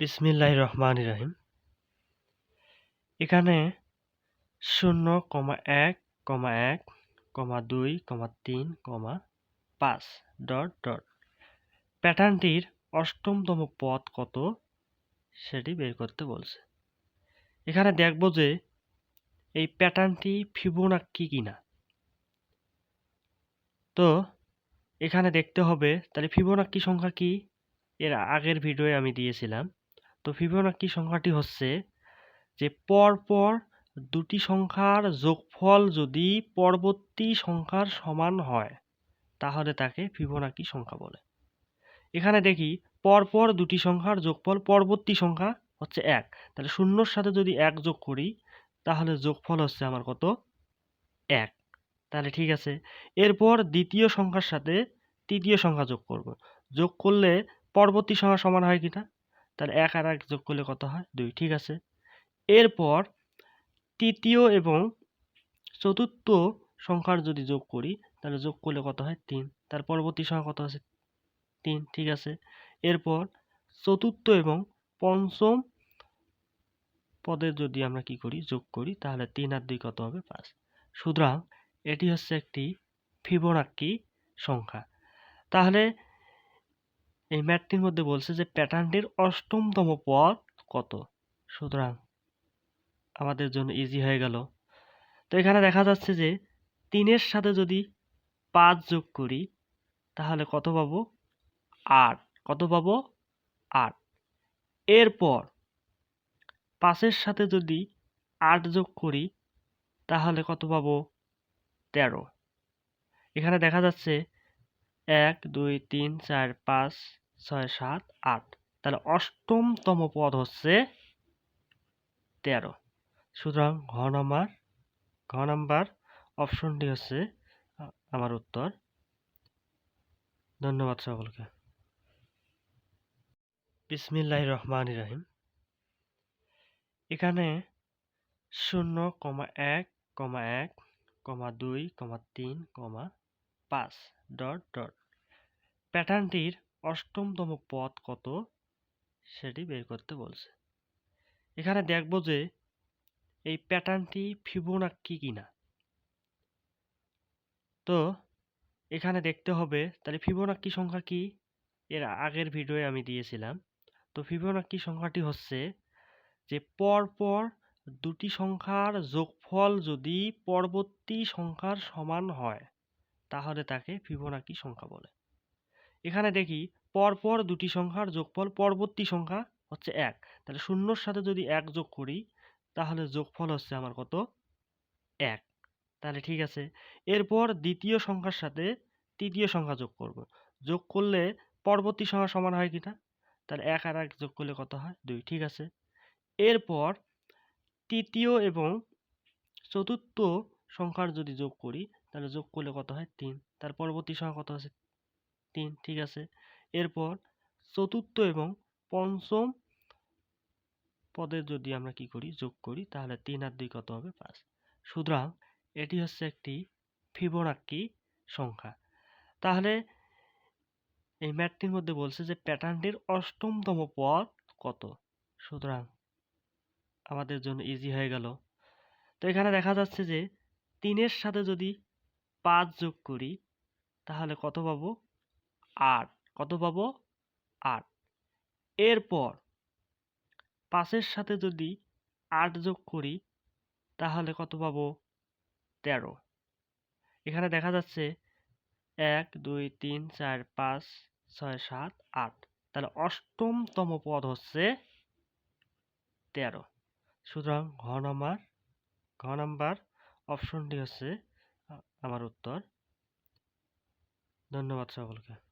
বিসমিল্লাহ রহমান রাহিম। এখানে শূন্য কমা এক কমা এক, কমা দুই, কমা তিন, কমা পাঁচ, ডট ডট। প্যাটার্নটির অষ্টমতম পদ কত সেটি বের করতে বলছে। এখানে দেখব যে এই প্যাটার্নটি ফিবোনাক্কি কিনা। তো এখানে দেখতে হবে, তাহলে ফিবোনাক্কি সংখ্যা কি? এর আগের ভিডিওয়ে আমি দিয়েছিলাম। তো ফিবোনাক্কি সংখ্যাটি হচ্ছে? যে পরপর দুটি সংখ্যার যোগফল যদি পরবর্তী সংখ্যার সমান হয়, তাহলে তাকে ফিবোনাক্কি সংখ্যা বলে। এখানে দেখি পরপর দুটি সংখ্যার যোগফল পরবর্তী সংখ্যা হচ্ছে এক। তাহলে শূন্যর সাথে যদি এক যোগ করি, তাহলে যোগফল হচ্ছে আমার কত? এক। তাহলে ঠিক আছে, এরপর দ্বিতীয় সংখ্যার সাথে তৃতীয় সংখ্যা যোগ করব। যোগ করলে পরবর্তী সংখ্যা সমান হয় কিনা? তাহলে এক আর এক যোগ করলে কত হয়? দুই, ঠিক আছে? এরপর তৃতীয় এবং চতুর্থ সংখ্যার যদি যোগ করি, তাহলে যোগ করলে কত হয়? তিন। তার পরবর্তী সংখ্যা কত আছে? তিন, ঠিক আছে? এরপর চতুর্থ এবং পঞ্চম পদের যদি আমরা কি করি? যোগ করি, তাহলে তিন আর দুই কত হবে? পাঁচ। সুতরাং এটি হচ্ছে একটি ফিবোনাক্কি সংখ্যা। তাহলে এই ম্যাথটির মধ্যে বলছে যে প্যাটার্নটির অষ্টমতম পদ কত? সুতরাং আমাদের জন্য ইজি হয়ে গেল। তো এখানে দেখা যাচ্ছে যে তিনের সাথে যদি পাঁচ যোগ করি, তাহলে কত পাবো? আট। কত পাবো? আট। এরপর পাঁচের সাথে যদি আট যোগ করি, তাহলে কত পাবো? তেরো। এখানে দেখা যাচ্ছে এক, দুই, তিন, চার, পাঁচ, ছয়, সাত, আট। তাহলে অষ্টমতম পদ হচ্ছে তেরো। সুতরাং ঘ নাম্বার ঘ নাম্বার অপশনটি হচ্ছে আমার উত্তর। ধন্যবাদ সকলকে। বিসমিল্লাহ রহমান রাহিম। এখানে শূন্য, কমা এক কমা এক, কমা দুই, কমা তিন, কমা পাঁচ, ডট ডট। প্যাটার্নটির অষ্টমতম পদ কত? সেটি বের করতে বলছে। এখানে দেখব যে এই প্যাটার্নটি ফিবোনাক্কি কিনা। তো এখানে দেখতে হবে, তাহলে ফিবোনাক্কি সংখ্যা কি? এর আগের ভিডিওয়ে আমি দিয়েছিলাম। তো ফিবোনাক্কি সংখ্যাটি হচ্ছে যে পরপর দুটি সংখ্যার যোগফল যদি পরবর্তী সংখ্যার সমান হয় তাহলে তাকে ফিবোনাক্কি সংখ্যা বলে। এখানে দেখি পরপর দুটি সংখ্যার যোগফল পরবর্তী সংখ্যা হচ্ছে এক। তাহলে শূন্যর সাথে যদি এক যোগ করি, তাহলে যোগফল হচ্ছে আমার কত? এক। তাহলে ঠিক আছে, এরপর দ্বিতীয় সংখ্যার সাথে তৃতীয় সংখ্যা যোগ করব। যোগ করলে পরবর্তী সংখ্যা সমান হয় কিনা? তাহলে এক আর এক যোগ করলে কত হয়? দুই। ঠিক আছে, এরপর তৃতীয় এবং চতুর্থ সংখ্যার যদি যোগ করি তাহলে যোগ করলে কত হয়? তিন। তার পরবর্তী সংখ্যা কত আছে? তিন, ঠিক আছে? এরপর চতুর্থ এবং পঞ্চম পদের যদি আমরা কি করি? যোগ করি, তাহলে তিন আর দুই কত হবে? পাঁচ। সুতরাং এটি হচ্ছে একটি ফিবোনাক্কি সংখ্যা। তাহলে এই ম্যাটটির মধ্যে বলছে যে প্যাটার্নটির অষ্টমতম পদ কত? সুতরাং আমাদের জন্য ইজি হয়ে গেল। তো এখানে দেখা যাচ্ছে যে তিনের সাথে যদি পাঁচ যোগ করি, তাহলে কত পাবো? আট। কত পাবো? আট। এরপর পাঁচের সাথে যদি আট যোগ করি, তাহলে কত পাবো? তেরো। এখানে দেখা যাচ্ছে এক, দুই, তিন, চার, পাঁচ, ছয়, সাত, আট। তাহলে অষ্টমতম পদ হচ্ছে তেরো। সুতরাং ঘ নম্বর ঘ নম্বর অপশনটি হচ্ছে আমার উত্তর। ধন্যবাদ সকলকে।